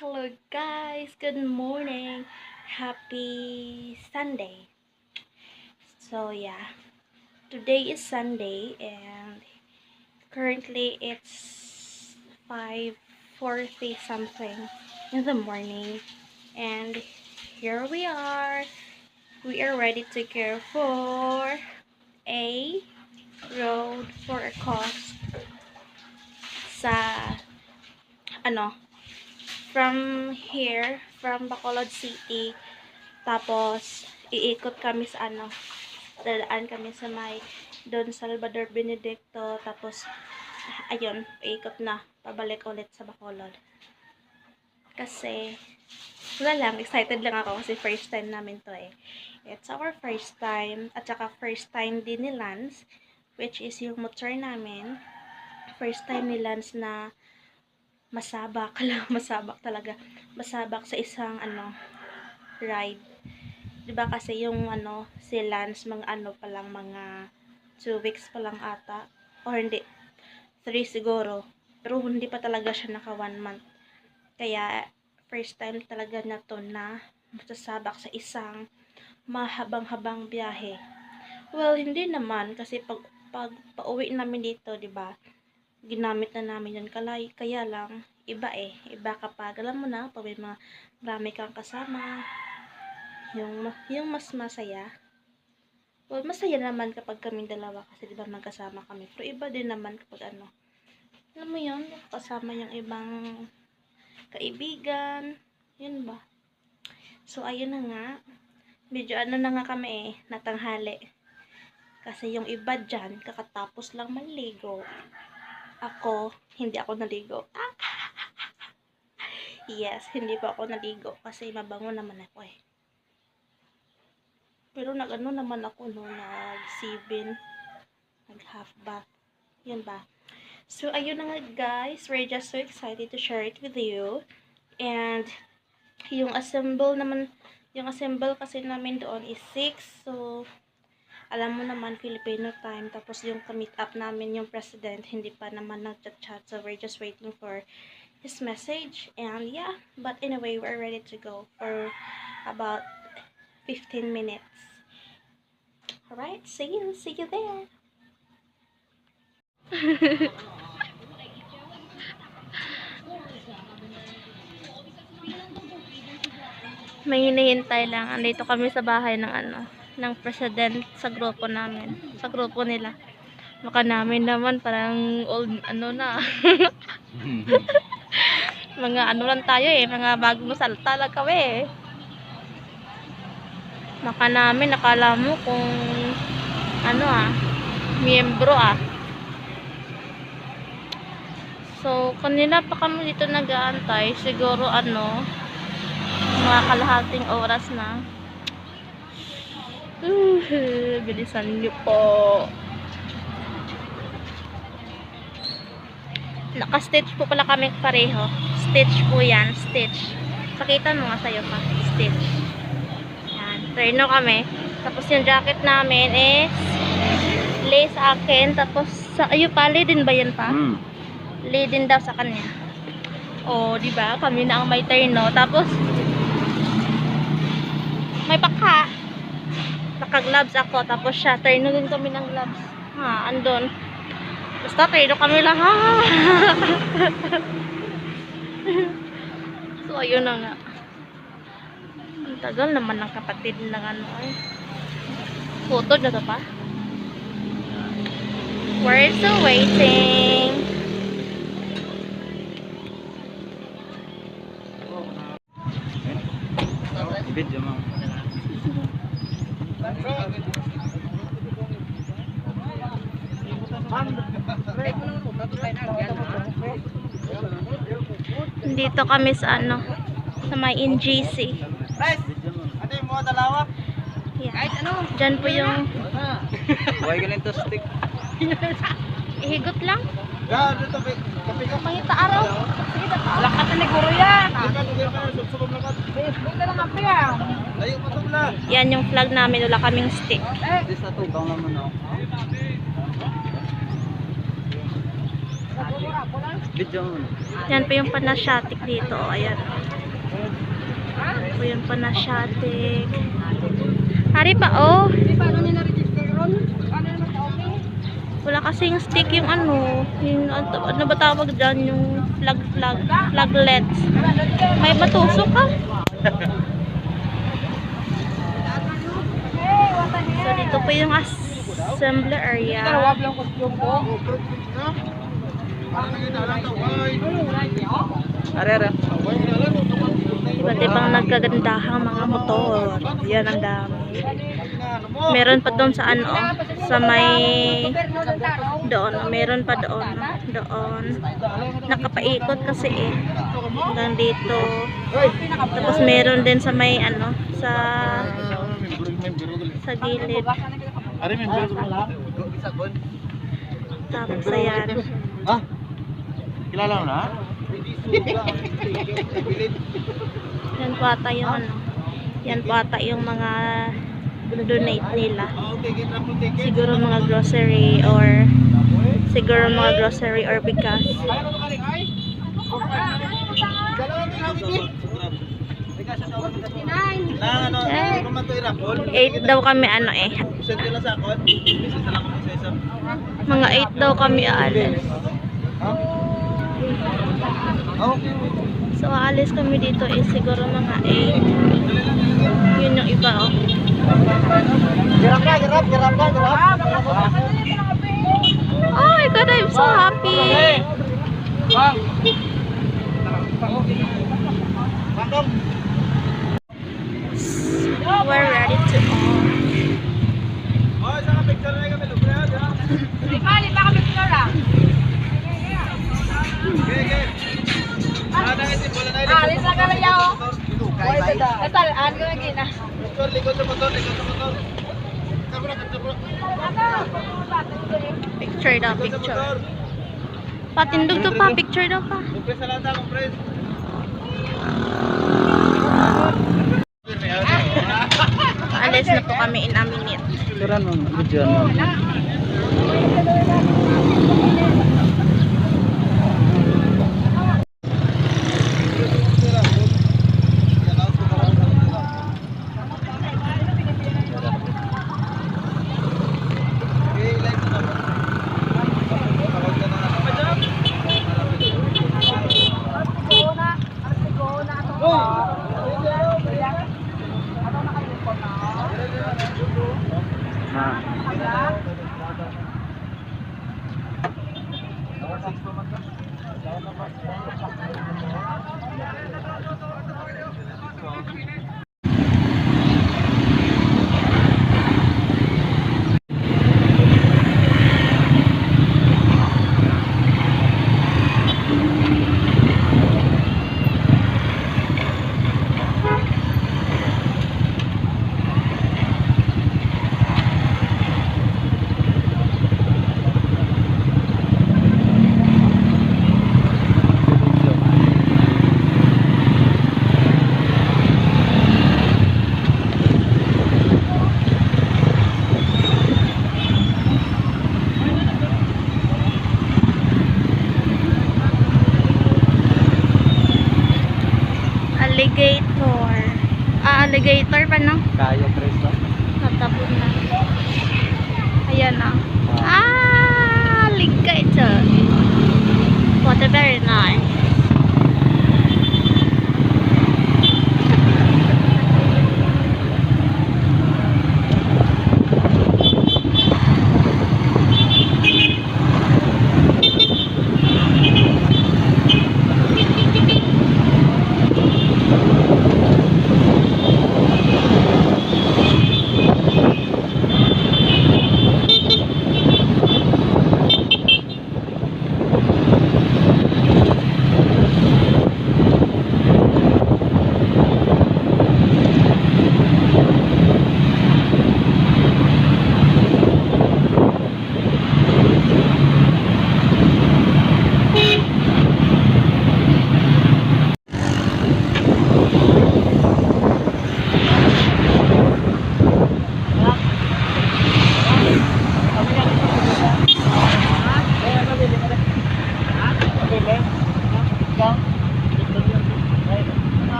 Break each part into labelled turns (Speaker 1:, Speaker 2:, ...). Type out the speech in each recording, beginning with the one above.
Speaker 1: Hello guys, good morning. Happy Sunday. So yeah, today is Sunday and currently it's 5:40 something in the morning and here we are. We are ready to go for a road for a cost sa ano from here, from Bacolod City. Tapos, iikot kami sa ano, dadaan kami sa may Don Salvador Benedicto. Tapos, ayun, iikot na, pabalik ulit sa Bacolod. Kasi, wala lang, excited lang ako kasi first time namin to eh. It's our first time, at saka first time din ni Lance, which is yung motor namin. First time ni Lance na masabak lang, masabak talaga. Masabak sa isang ano ride. 'Di ba kasi yung ano si Lance mga ano pa lang mga 2 weeks pa lang ata or hindi 3 siguro. Pero hindi pa talaga siya naka 1 month. Kaya first time talaga na to na masasabak sa isang mahabang-habang biyahe. Well, hindi naman kasi pag pag pauwi namin dito, 'di ba? Ginamit na namin yun kalay. Kaya lang, iba eh. Iba kapag, alam mo na, pag may mga marami kang kasama, yung, yung mas masaya. Well, masaya naman kapag kami dalawa kasi di ba magkasama kami. Pero iba din naman kapag ano, alam mo yun, kasama yung ibang kaibigan, yun ba? So, ayun na nga. Medyo ano na nga kami eh, natanghali. Kasi yung iba dyan, kakatapos lang maligo ako, hindi ako naligo. yes, hindi pa ako naligo kasi mabango naman ako eh. Pero nag-ano naman ako no, nag-sibin, nag-half bath. Yun ba? So, ayun na nga guys. We're just so excited to share it with you. And, yung assemble naman, yung assemble kasi namin doon is 6. So, alam mo naman, Filipino time. Tapos yung meet up namin, yung president, hindi pa naman nag-chat-chat. So, we're just waiting for his message. And yeah, but anyway, we're ready to go for about 15 minutes. Alright, see you. See you there. May hinihintay lang. Andito kami sa bahay ng ano, ng president sa grupo namin. Sa grupo nila. Baka namin naman parang old ano na. mga ano lang tayo eh, mga bagong salta lang kami eh. Baka namin nakala mo kung ano ah, miyembro ah. So, kanina pa kami dito nag-aantay. Siguro ano, mga kalahating oras na. Uh, bilisan niyo po. Naka-stitch po pala kami pareho. Stitch po yan. Stitch. Pakita mo nga sa'yo pa. Stitch. Yan. Turno kami. Tapos yung jacket namin is lace akin. Tapos, sa, ayun pa, din ba yan pa?
Speaker 2: Mm.
Speaker 1: Din daw sa kanya. O, di ba? Kami na ang may turno. Tapos, may paka. Naka-gloves ako. Tapos siya, turno din kami ng gloves. Ha, andun. Basta turno kami lahat. so, ayun na nga. Ang tagal naman ng kapatid ng ano eh. Photo na to pa? We're still waiting. Dito kami sa ano, sa may NGC.
Speaker 3: Ano yung mga dalawa?
Speaker 1: Yeah. Diyan po yung
Speaker 2: Huwag ka nito stick.
Speaker 1: ihigot lang.
Speaker 3: Ya, dito ka.
Speaker 1: Pangita araw.
Speaker 3: Lakat ni yan. Lakat yan. Subsubog lakat. Facebook na lang kape yan. Layo pa na.
Speaker 1: Yan yung flag namin. Wala kaming stick.
Speaker 2: This na naman ako. Video mo.
Speaker 1: Yan po yung panasyatic dito. Ayan. Yan po yung panasyatic. Hari pa, oh. Wala kasing stick yung ano. Yung, ano ano ba tawag dyan? Yung flag, flag, flaglets. May matusok ka. So, dito po yung assembly area.
Speaker 3: Tawag lang costume ko.
Speaker 2: Are, are.
Speaker 1: Iba't ibang nagkagandahang mga motor. Yan ang dami. Meron pa doon sa ano, sa may doon, meron pa doon, doon. Nakapaikot kasi eh. Hanggang dito. Tapos meron din sa may ano, sa sa gilid. Tapos ayan.
Speaker 2: Ah, kilala mo na?
Speaker 1: Yan po ata yung ano. Yan po ata yung mga donate nila. Siguro mga grocery or siguro mga grocery or bigas. 8 daw kami ano eh. Mga 8 daw kami aalis.
Speaker 2: Oh,
Speaker 1: So aalis kami dito eh siguro mga 8. Yun yung iba oh.
Speaker 2: Gerap na, gerap, gerap na, gerap.
Speaker 1: Oh my god, I'm so happy.
Speaker 2: Bang. Bang.
Speaker 1: We're ready to
Speaker 3: pinora.
Speaker 2: Okay, okay.
Speaker 3: Alis na ka lang yaw. Natal, ano ko yung gina?
Speaker 2: Motor, likod sa motor, likod sa motor.
Speaker 1: Picture daw, picture. Patindog to pa, picture daw pa.
Speaker 2: Kumpres kumpres.
Speaker 1: Alis na po kami in a minute.
Speaker 2: Turan mo, video mo.
Speaker 1: Alligator. Ah, alligator pa no?
Speaker 2: Kayo, preso.
Speaker 1: Natabon na. Ayan na. Ah, alligator. What a very nice.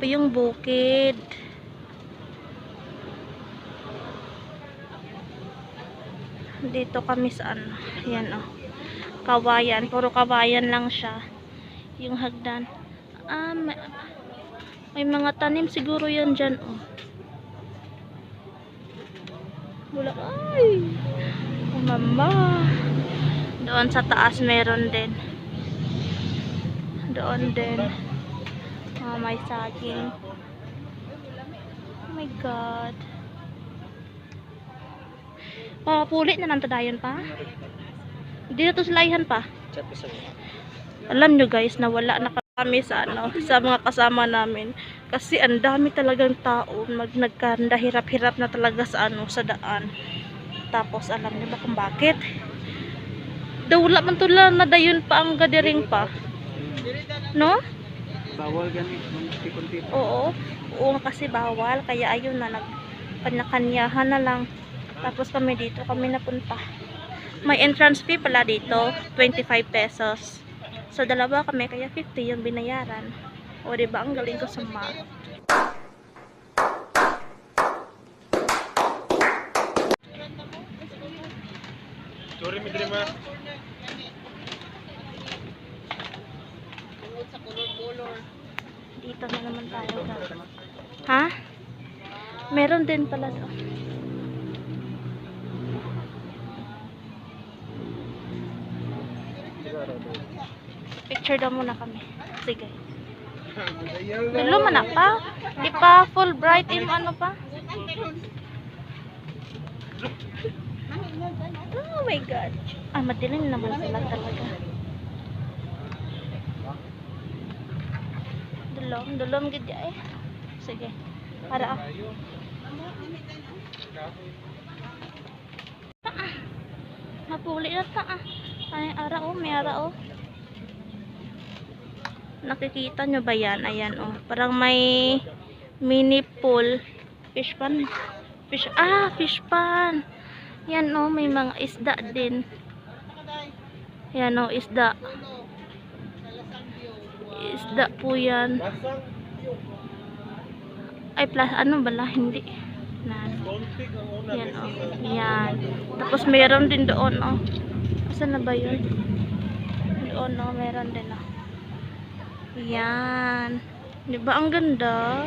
Speaker 1: Po yung bukid. Dito kami sa ano. Yan oh. Kawayan. Puro kawayan lang siya. Yung hagdan. Ah, may, may mga tanim siguro yan dyan oh. Wala. Ay! Oh, mama. Doon sa taas meron din. Doon din. Oh, may saging. Oh my God. Papuli na lang tadayon pa. Hindi na to silayhan pa. Alam nyo guys, nawala na kami sa ano, sa mga kasama namin. Kasi ang dami talagang tao, mag nagkanda hirap-hirap na talaga sa ano, sa daan. Tapos alam niyo ba kung bakit? Daw wala man tula na dayon pa ang gadiring pa. No?
Speaker 2: Bawal ganit. Kunti-kunti.
Speaker 1: Oo. Oo nga kasi bawal, kaya ayun na nag kanya-kanyahan na lang. Tapos kami dito, kami napunta. May entrance fee pala dito, 25 pesos. So dalawa kami, kaya 50 yung binayaran. O diba, ang galing ko sa math.
Speaker 2: Sorry, mi drima.
Speaker 1: Dito na naman tayo. Ha? Meron din pala doon. Picture daw muna kami. Sige. Man na pa. Di pa full bright im ano pa. Oh my god. Ah, madilim naman sila talaga. Dulom, dulom gid eh. Sige. Para ah. Mapuli na ta ah. Ay, ara oh, may ara oh. Nakikita nyo ba yan? Ayan oh. Parang may mini pool. Fish pan. Fish, ah, fish pan. Yan oh, may mga isda din. Yan oh, isda. Isda po yan. Ay, plus, ano bala? Hindi. Nan. Yan oh. Yan. Tapos meron din doon oh. Saan na ba yun? Doon oh, meron din oh. Yan. Di ba ang ganda?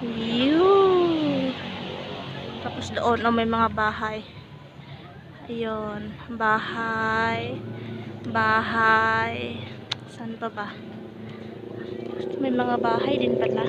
Speaker 1: Yun. Tapos doon oh, may mga bahay. Ayun. Bahay. Bahay. Saan pa ba? May mga bahay din pala.